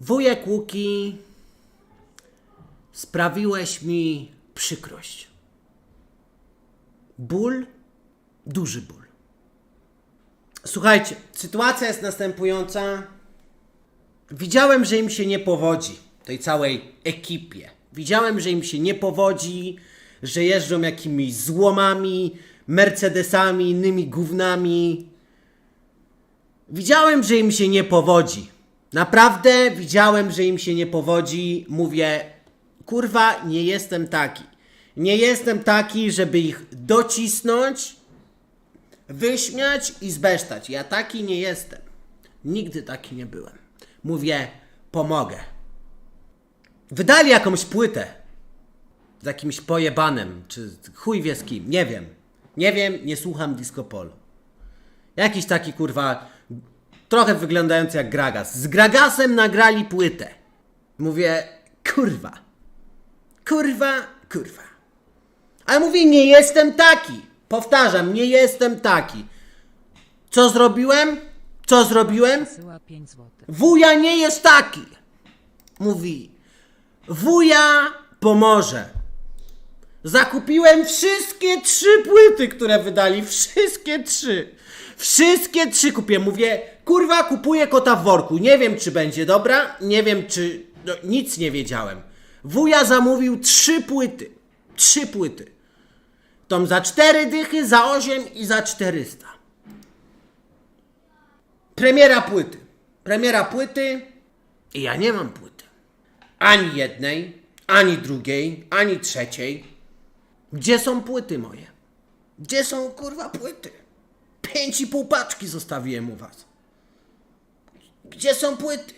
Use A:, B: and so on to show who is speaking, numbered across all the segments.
A: Wujek Łuki, sprawiłeś mi przykrość. Ból, duży ból. Słuchajcie, sytuacja jest następująca. Widziałem, że im się nie powodzi, tej całej ekipie. Widziałem, że im się nie powodzi, że jeżdżą jakimiś złomami, Mercedesami, innymi gównami. Widziałem, że im się nie powodzi. Naprawdę widziałem, że im się nie powodzi. Mówię, kurwa, nie jestem taki. Nie jestem taki, żeby ich docisnąć, wyśmiać i zbesztać. Ja taki nie jestem. Nigdy taki nie byłem. Mówię, pomogę. Wydali jakąś płytę z jakimś pojebanem, czy chuj wie z kim, nie wiem. Nie wiem, nie słucham disco polo. Jakiś taki kurwa, trochę wyglądający jak Gragas. Z Gragasem nagrali płytę. Mówię, kurwa. Kurwa, kurwa. Ale mówię, nie jestem taki. Powtarzam, nie jestem taki. Co zrobiłem? Co zrobiłem?
B: Wysyła 5 zł.
A: Wuja nie jest taki. Mówi. Wuja pomoże. Zakupiłem wszystkie trzy płyty, które wydali. Wszystkie trzy. Wszystkie trzy kupię. Mówię, kurwa, kupuję kota w worku. Nie wiem, czy będzie dobra. Nie wiem, czy. No, nic nie wiedziałem. Wuja zamówił trzy płyty. Trzy płyty. Tą za cztery dychy, za osiem i za 400. Premiera płyty. Premiera płyty i ja nie mam płyty. Ani jednej, ani drugiej, ani trzeciej. Gdzie są płyty moje? Gdzie są kurwa płyty? Pięć i pół paczki zostawiłem u was. Gdzie są płyty?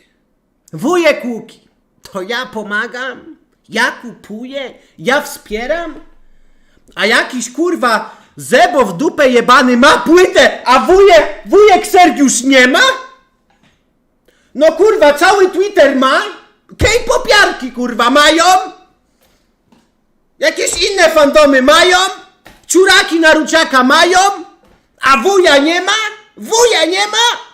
A: Wujek Łuki, to ja pomagam? Ja kupuję? Ja wspieram? A jakiś kurwa zebo w dupę jebany ma płytę, a wujek, wujek Sergiusz nie ma? No kurwa, cały Twitter ma? K-popiarki kurwa mają? Jakieś inne fandomy mają? Ciuraki na ruciaka mają? A wuja nie ma? Wuja nie ma?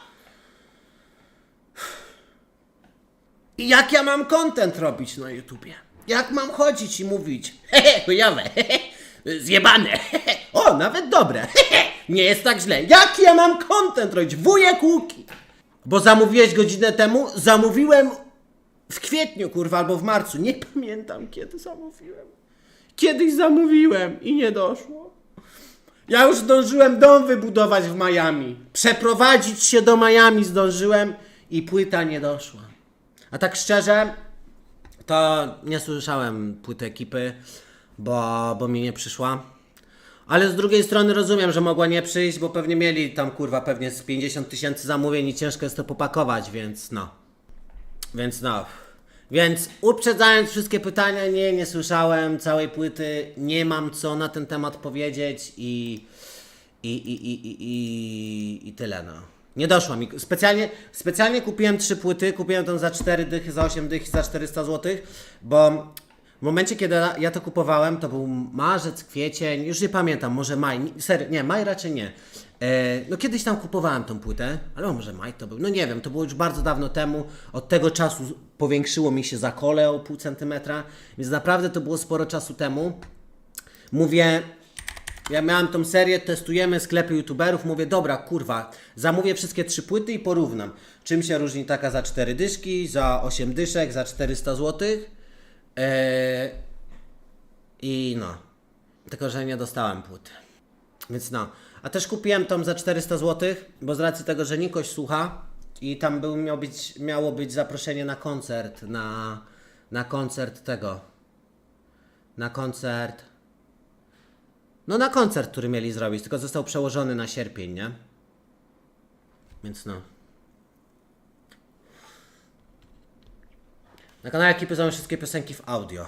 A: I jak ja mam content robić na YouTubie? Jak mam chodzić i mówić? Hehe, chujowe, hehe, zjebane, hehe, o, nawet dobre, hehe, nie jest tak źle. Jak ja mam content robić? Wujek Łuki. Bo zamówiłeś godzinę temu? Zamówiłem w kwietniu, kurwa, albo w marcu. Nie pamiętam, kiedy zamówiłem. Kiedyś zamówiłem i nie doszło. Ja już zdążyłem dom wybudować w Miami. Przeprowadzić się do Miami zdążyłem i płyta nie doszła. A tak szczerze, to nie słyszałem płyty ekipy, bo, bo mi nie przyszła. Ale z drugiej strony rozumiem, że mogła nie przyjść, bo pewnie mieli tam kurwa pewnie z 50 tysięcy zamówień i ciężko jest to popakować, więc no. Więc no. Więc uprzedzając wszystkie pytania, nie, nie słyszałem całej płyty, nie mam co na ten temat powiedzieć i i, i, i, i, i, i tyle no. Nie doszło mi. Specjalnie, specjalnie kupiłem trzy płyty, kupiłem tą za 4 dychy, za 8 dych i za 400 zł, bo w momencie, kiedy ja to kupowałem, to był marzec, kwiecień, już nie pamiętam, może maj, serio, nie, maj raczej nie. E, no kiedyś tam kupowałem tą płytę, ale może maj to był, no nie wiem, to było już bardzo dawno temu, od tego czasu powiększyło mi się zakole o pół centymetra, więc naprawdę to było sporo czasu temu. Mówię, ja miałem tą serię, testujemy sklepy youtuberów, mówię, dobra, kurwa, zamówię wszystkie trzy płyty i porównam. Czym się różni taka za 4 dyszki, za 8 dyszek, za 400 zł. Eee, I no. Tylko, że nie dostałem płyty. Więc no. A też kupiłem tą za 400 zł, bo z racji tego, że Nikoś słucha i tam był, miał być, miało być zaproszenie na koncert, na, na koncert tego. Na koncert. No na koncert, który mieli zrobić, tylko został przełożony na sierpień, nie? Więc no. Na kanale ekipy są wszystkie piosenki w audio.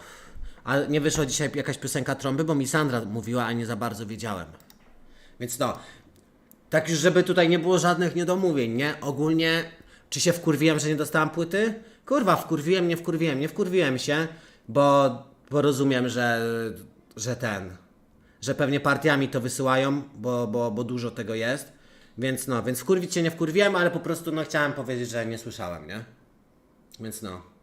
A: A nie wyszła dzisiaj jakaś piosenka trąby, bo mi Sandra mówiła, a nie za bardzo wiedziałem. Więc no. Tak już, żeby tutaj nie było żadnych niedomówień, nie? Ogólnie, czy się wkurwiłem, że nie dostałem płyty? Kurwa, wkurwiłem, nie wkurwiłem, nie wkurwiłem się, bo, bo rozumiem, że, że ten, że pewnie partiami to wysyłają, bo, bo, bo dużo tego jest. Więc no, więc wkurwić się nie wkurwiłem, ale po prostu no chciałem powiedzieć, że nie słyszałem, nie? Więc no.